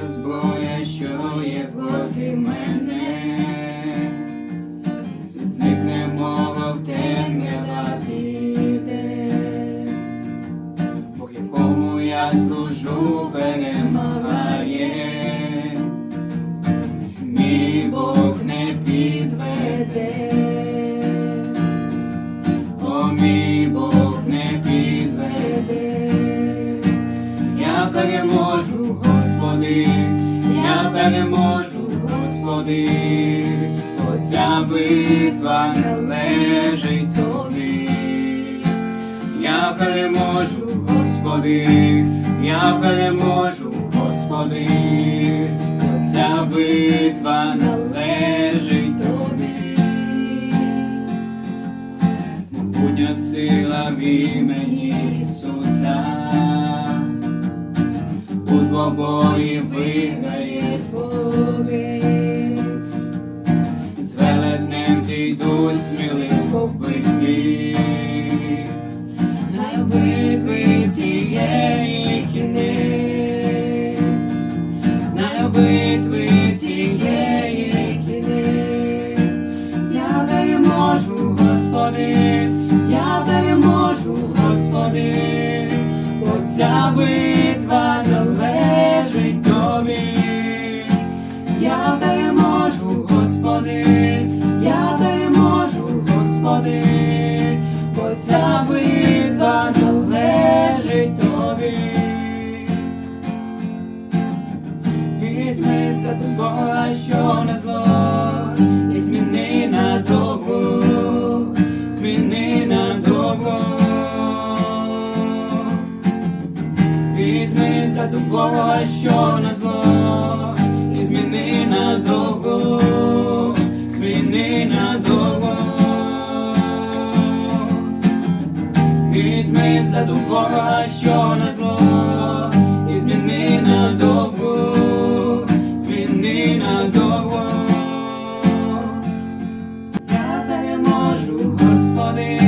ця зброя, що є проти мене, зникне мов темрява піде, по якому я служу перемагає, мій Бог не підведе. О, мій Господи, я переможу, Господи, оця битва належить тобі. Я переможу, Господи, я переможу, Господи, оця битва належить тобі. Могутня сила в імені двобої виграє Творець. Візьми за Бога, що на зло, і зміни на добро, зміни на добро. Візьми за Бога, що на зло, і зміни на добро, зміни на добро. Я переможу, Господи,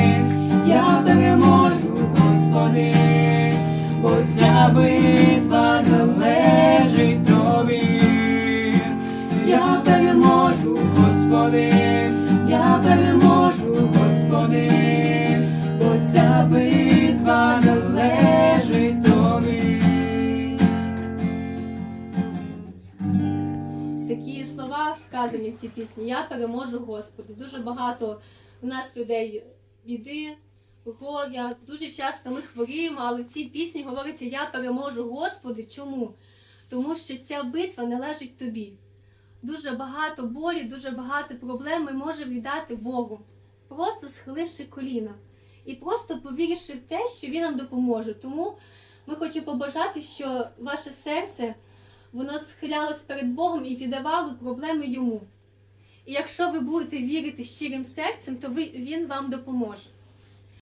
я переможу, Господи, битва належить тобі. Я переможу, Господи, я переможу, Господи, бо ця битва належить тобі. Такі слова сказані в цій пісні. Я переможу Господу. Дуже багато у нас людей біди, горя. Дуже часто ми хворіємо, але в цій пісні говориться Я переможу Господи. Чому? Тому що ця битва належить тобі. Дуже багато болі, дуже багато проблем ми можемо віддати Богу, просто схиливши коліна і просто повіривши в те, що Він нам допоможе. Тому ми хочемо побажати, що ваше серце воно схилялось перед Богом і віддавало проблеми йому. І якщо ви будете вірити щирим серцем, то ви, він вам допоможе.